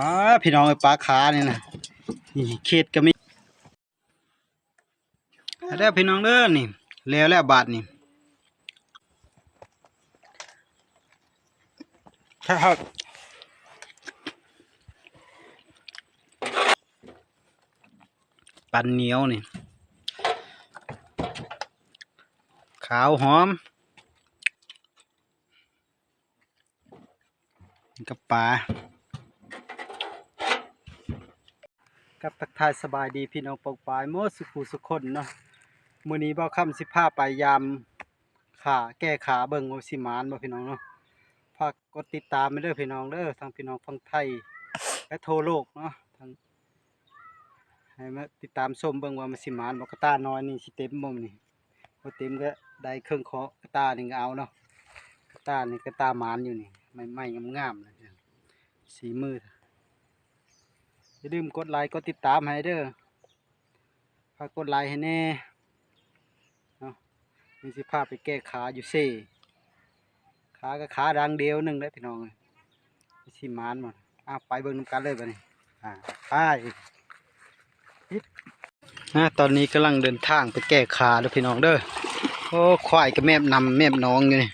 อ๋อพี่น้องไอ้ปลาขาเนี่ยนะนี่เขตก็มีเอาเด้อพี่น้องเด้อนี่แล้วแล้วบาทนี่ครับปันเหนียวนี่ ขาวหอมกับปลากับ ทักทายสบายดีพี่น้องปองปายโมสุขุสุขคนเนาะมื้อนี้บ่ค่ำสิพาไปยามขาแก้ขาเบิ่งว่าสิมานบ่พี่น้องเนาะฝากกดติดตามไปเด้อพี่น้องเด้อทางพี่น้องฝั่งไทย และทั่วโลกเนาะทางให้มาติดตามชมเบิ่งว่ามันสิมานบ่กระตาน้อยนี่สิเต็มบ่มนี่พอเต็มก็ได้เครื่องเคาะกระตาหนึ่งเอาเนาะกระตานี่กระตาหมานอยู่นี่ไม่ไม่งามๆเลยเนี่ยสีมืดอาลืมกดไลค์กดติดตามให้เด้อฝากกดไลค์ให้แน่เนาะมีสิพาไปแก้ขาอยู่เซ่ขาก็ขาดังเดียวหนึ่งได้พี่น้องเอ้ยมีสิมานหมดอะไปเบิ่งนำกันเลยบัดนี้อ่าไปอิ๊ดอะตอนนี้กำลังเดินทางไปแก้ขาเด้อพี่น้องเด้อโอ้ควายกับแม่นำแม่น้องอยู่นี่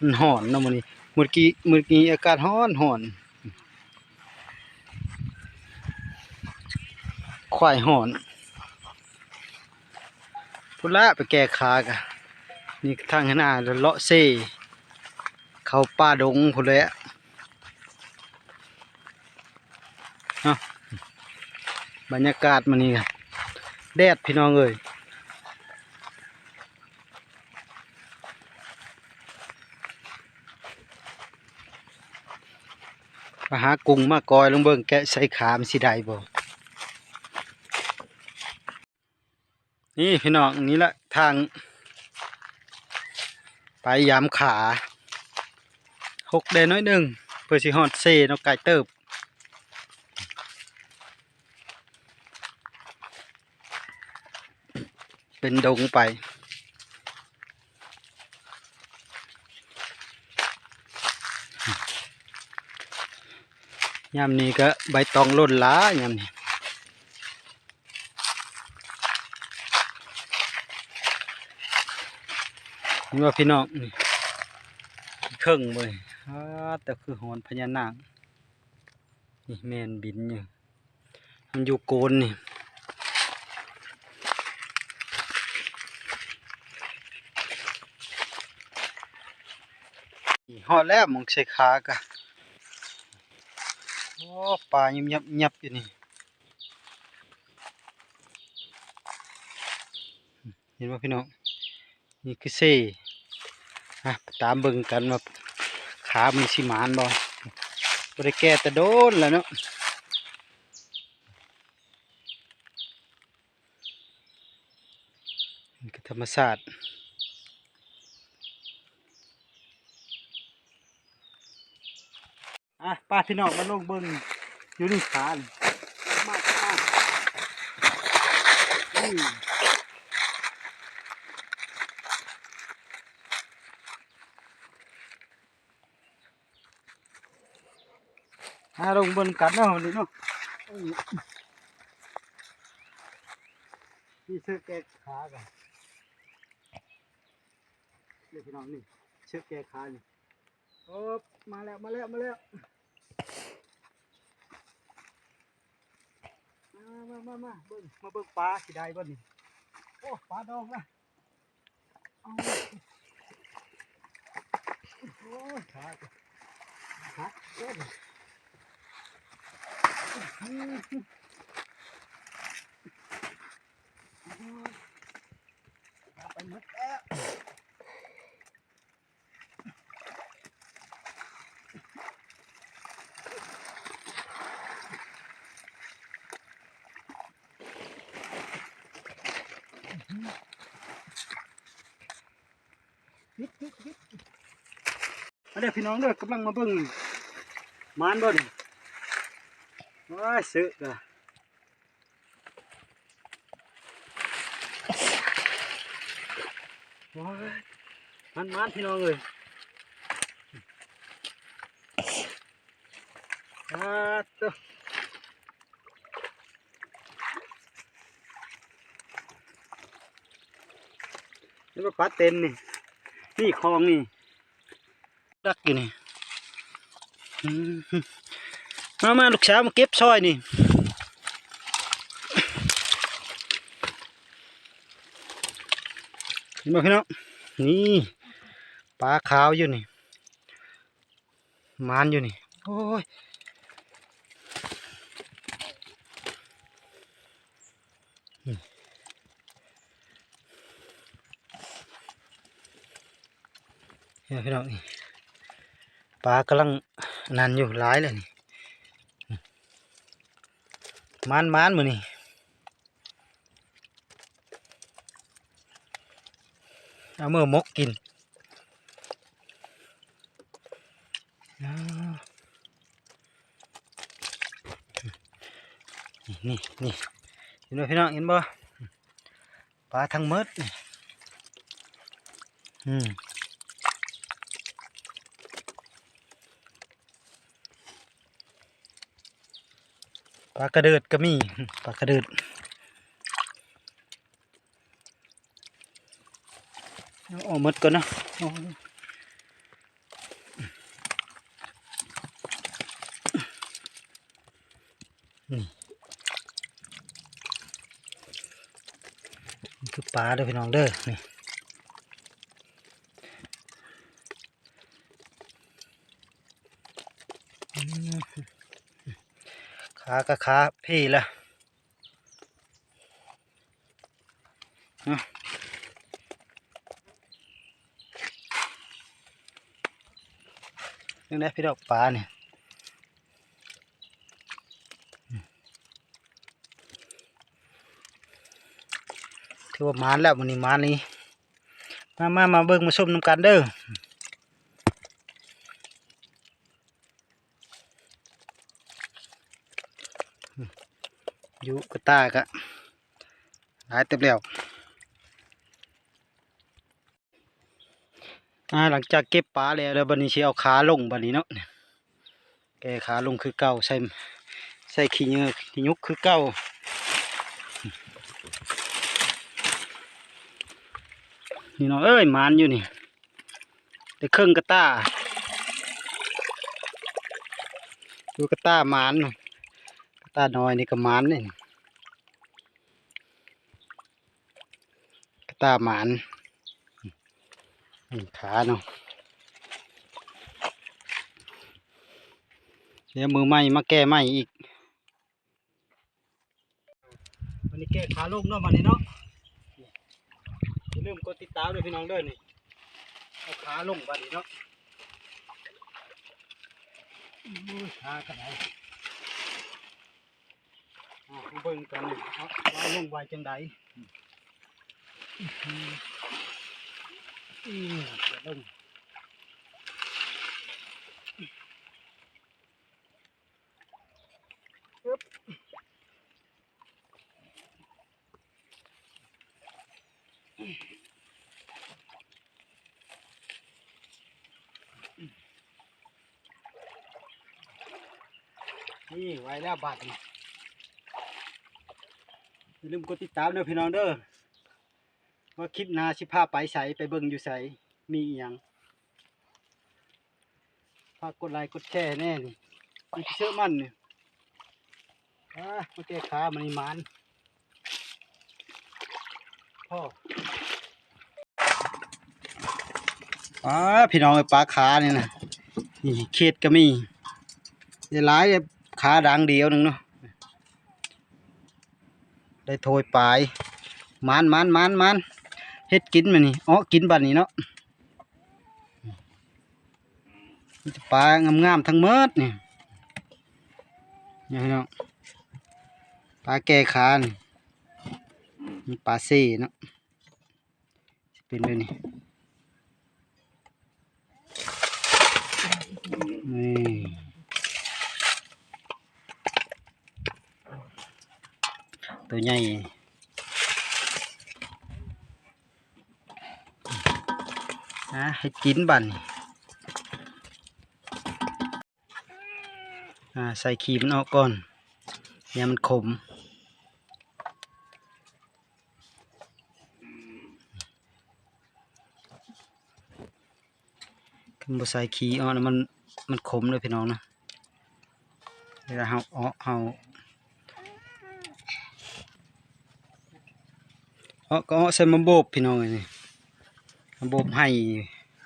มันห่อนเนาะมื้อนี้มื้อกี้มื้อกี้อากาศร้อนร้อน ควายหอนพุ่นละไปแก้ขากะนี่ทางข้างหน้าเลาะเซ่เขาป่าดงพุ่นเละเนาบรรยากาศมันนี่แดดพี่น้องเอ้ยมาหากุ้งมากอยลงเบิ่งแกะใส่ขามสิได้บ่ นี่พี่น้องนี่ละทาง ไปยามขาหกเดนน้อยหนึ่งเพื่อสิฮอดเซนาะไก่เติบเป็นดงไปยามนี้ก็ใบตองล่นล้ายามนี้ นี่ว่าพี่น้องนี่เครื่องเลยแต่คือหอนพญานาคนี่แมนบินอยู่มันอยู่โกนนี่นี่หอดแล้วมองใส่ขากะโอ้ปลายิบยับยับอยู่นี่เห็นว่าพี่น้อง นี่คือเซ่ตามเบิ่งกันว่าขามีสิมานบ่บ่ได้แก้แต่โดนแล้วเนาะธรรมชาสติอะป้าพี่น้องมาลงเบิ่งอยู่นี่ขานมามาอืม หาลงบนกันเนาะนี่เนาะนี่เชือกแก้ขากันเดี๋ยวพี่น้องนี่เชือกแก้ขานี่โอ้มาแล้วมาแล้วมาแล้วมามามามาเบิ่งมาเบิ่งปลาสิได้บ่นี่โอ้ปลาดองนะเอาโอ้ขาก็หักเด้อ ไปหมดแล้วมาเด้อพี่น้องเด้อกำลังมาเบิ่งมานบ่นี่ย สึกอะโอ้ยมันมันพี่น้องเลยอ่าตัวนี่ว่าปลาเต็นนี่ นี่คลองนี่ ดักอยู่นี่ มามาลูกสาวมาเก็บซอยนี่นไหมพี่น้องนี่ปลาขาวอยู่นี่มานอยู่นี่โอ้ยเนี่ยพี่น้องนี่ปลากำลังนันอยู่หลายเลยนี่ มานมานมือนี่เอาเมื่อมกกินอ้าวนี่นี่นี่เห็นไหมพี่น้องเห็นบ่ปลาทั้งหมดอืม ปลากระเดิดก็มีปลากระเดิดเอาออกหมดก่อนนะนี่นี่คือปลาเด้อพี่น้องเด้อนี่อืม ขาก็ขาพี่ละเอายังได้พี่ดอกปลาเนี่ยถือว่ามานแล้ววันนี้มานนี้มามามาเบิ่งมาชมน้ำกันเด้อ ยู่กระตากะหลายเต็มแล้วหลังจากเก็บปลาแล้วแล้วบันนี้สิเอาขาลงบันนี้เนาะแกขาลงคือเก่าใส่ใส่ขี้เงือขี้ยุกคือเก่านี่เนาะเอ้ยมานอยู่นี่ได้ครึ่องกระตาดูกระตามานเนาะ ตาน้อยนี่ก็มานนี่กระตาหมานขาเนาะเดี๋ยวมือใหม่มาแก้ใหม่อีกวันนี้แก้ขาลงเนาะวันนี้เนาะอย่าลืมกดติดตามด้วยพี่น้องเด้อนี่เอาขาลงวันนี้เนาะขากระได เบิ่งกันนี่ว่าลงไวจังใดอืมอืมจะลงนี่ไว้แล้วบาดนี่ อย่าลืมกดติดตามเด้อพี่น้องเด้อว่าคลิปหน้าสิพาไปใสไปเบิ่งอยู่ใสมีอีหยังฝากกดไลค์กดแชร์แน่นี่มันเชื่อมั่นนี่อ่ามาแก้ขามันนี่มันพ่ออ่าพี่น้องไอ้ปลาขานี่นะนี่เขตก็มีได้หลายเลยขาดังเดียวหนึ่งเนาะ ได้โทยปลายมานมานมานมานเฮ็ดกินมานี่อ๋อกินบัดนี้เนาะปลางามๆทั้งเมิดนี่นี่พี่น้องปลาแก่ขานมีปลาเซ่เนาะเป็นแบบนี้นี่ ตัวใหญ่อะให้กินบันอ่าใส่ขีมันออกก่อนอย่ามันขมคันบ่ใส่ขี้ออกนะมันมันขมเลยพี่น้องนะเวลาเฮาเอาเฮา เอาก็เอาใส่มาโบบพี่น้องนี่โบบให้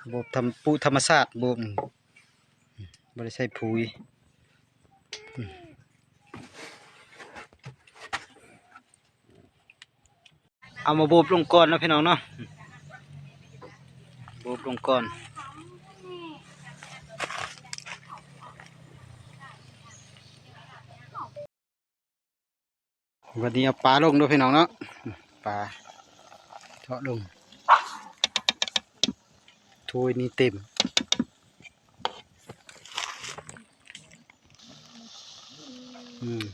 โบบทำปูธรรมชาติโบบบได้ใส่ปุ๋ยอืมเอามาโบบลงก่อนนะพี่น้องเนาะโบบลงก่อนวันนี้เอาปลาลงด้วยพี่น้องเนาะปลาาะลงถ้วยนี้เต็ม อืม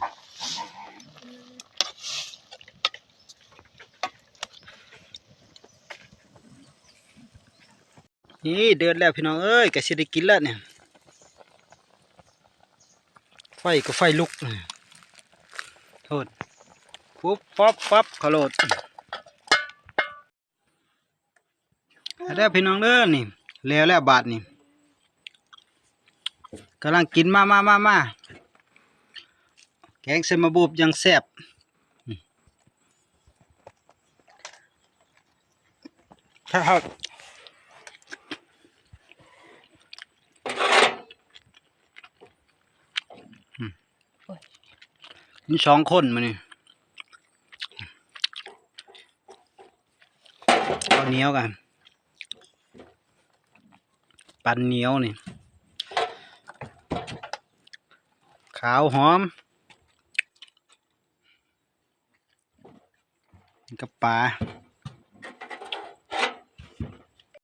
นี่เดือดแล้วพี่น้องเอ้ยก็สิได้กินแล้วเนี่ย ไฟก็ไฟลุกโทษปุ๊บปั๊บปั๊บขอโหลด ได้วพี่น้องเด้อนี่แล้วแล้วบาทนี่กำลังกินมามามามาแกงเสมาบูบยังแซ่บอืมถ้าเขาอืมนี่สองคนมานี่ข้าวเหนียวกัน ปันเหนียวนี่ ขาวหอมกับปลา